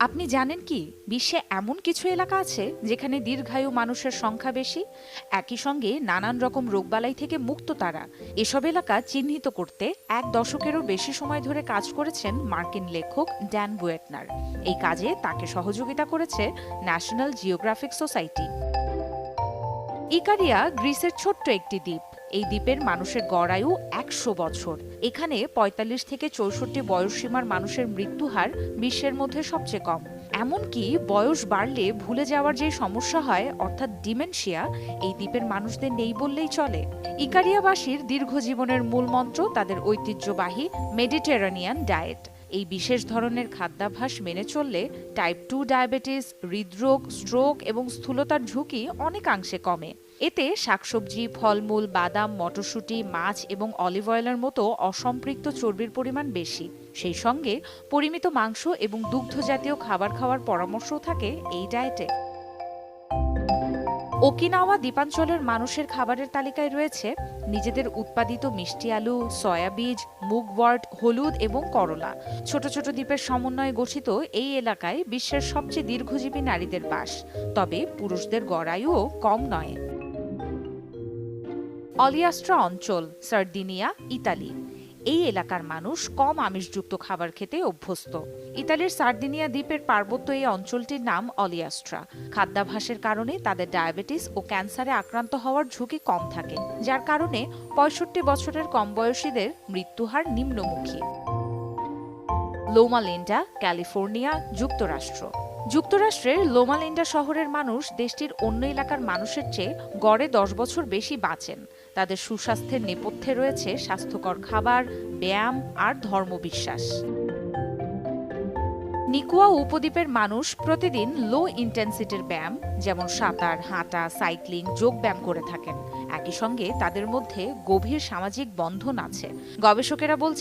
আপনি জানেন কি, বিশ্বে এমন কিছু এলাকা আছে যেখানে দীর্ঘায়ু মানুষের সংখ্যা বেশি? একই সঙ্গে নানান রকম রোগবালাই থেকে মুক্ত তারা। এসব এলাকা চিহ্নিত করতে এক দশকেরও বেশি সময় ধরে কাজ করেছেন মার্কিন লেখক ড্যান বুয়েটনার। এই কাজে তাকে সহযোগিতা করেছে ন্যাশনাল জিওগ্রাফিক সোসাইটি। ইকারিয়া, গ্রিসের ছোট্ট একটি দ্বীপ। এই দ্বীপের মানুষের গড় আয়ু একশো বছর। এখানে ৪৫ থেকে চৌষট্টি বয়সসীমার মানুষের মৃত্যু হার বিশ্বের মধ্যে সবচেয়ে কম। এমনকি বয়স বাড়লে ভুলে যাওয়ার যে সমস্যা হয়, অর্থাৎ ডিমেনশিয়া, এই দ্বীপের মানুষদের নেই বললেই চলে। ইকারিয়াবাসীর দীর্ঘ জীবনের মূল মন্ত্র তাদের ঐতিহ্যবাহী মেডিটেরানিয়ান ডায়েট। এই বিশেষ ধরনের খাদ্যাভ্যাস মেনে চললে টাইপ টু ডায়াবেটিস হৃদরোগ স্ট্রোক এবং স্থূলতার ঝুঁকি অনেকাংশে কমে। এতে শাকসবজি, ফলমূল, বাদাম, মটরশুঁটি, মাছ এবং অলিভ অয়েলের মতো অসম্পৃক্ত চর্বির পরিমাণ বেশি। সেই সঙ্গে পরিমিত মাংস এবং দুগ্ধজাতীয় খাবার খাওয়ার পরামর্শও থাকে এই ডায়েটে ওকিনাওয়া দ্বীপাঞ্চলের মানুষের খাবারের তালিকায় রয়েছে নিজেদের উৎপাদিত মিষ্টি আলু, সয়াবীজ মুগওয়ার্ড হলুদ এবং করলা। ছোট ছোট দ্বীপের সমন্বয়ে গঠিত এই এলাকায় বিশ্বের সবচেয়ে দীর্ঘজীবী নারীদের বাস। তবে পুরুষদের গড়ায়ুও কম নয়। অলিয়াস্ট্রা অঞ্চল, সার্দিনিয়া, ইতালি। এই এলাকার মানুষ কম আমিষযুক্ত খাবার খেতে অভ্যস্ত। ইতালির সার্দিনিয়া দ্বীপের পার্বত্য এই অঞ্চলটির নাম অলিয়াস্ট্রা। খাদ্যাভাসের কারণে তাদের ডায়াবেটিস ও ক্যান্সারে আক্রান্ত হওয়ার ঝুঁকি কম থাকে, যার কারণে পঁয়ষট্টি বছরের কম বয়সীদের মৃত্যুহার নিম্নমুখী। লোমালিন্ডা, ক্যালিফোর্নিয়া, যুক্তরাষ্ট্র। যুক্তরাষ্ট্রের লোমালিন্ডা শহরের মানুষ দেশটির অন্য এলাকার মানুষের চেয়ে গড়ে দশ বছর বেশি বাঁচেন। তাদের সুস্বাস্থ্যের নেপথ্যে রয়েছে স্বাস্থ্যকর খাবার, ব্যায়াম আর ধর্মবিশ্বাস। নিকুয়া উপদ্বীপের মানুষ প্রতিদিন লো ইন্টেন্সিটির ব্যায়াম, যেমন সাঁতার, হাঁটা সাইক্লিং যোগ ব্যায়াম করে থাকেন। একই সঙ্গে তাদের মধ্যে গভীর সামাজিক বন্ধন আছে। গবেষকেরা বলছেন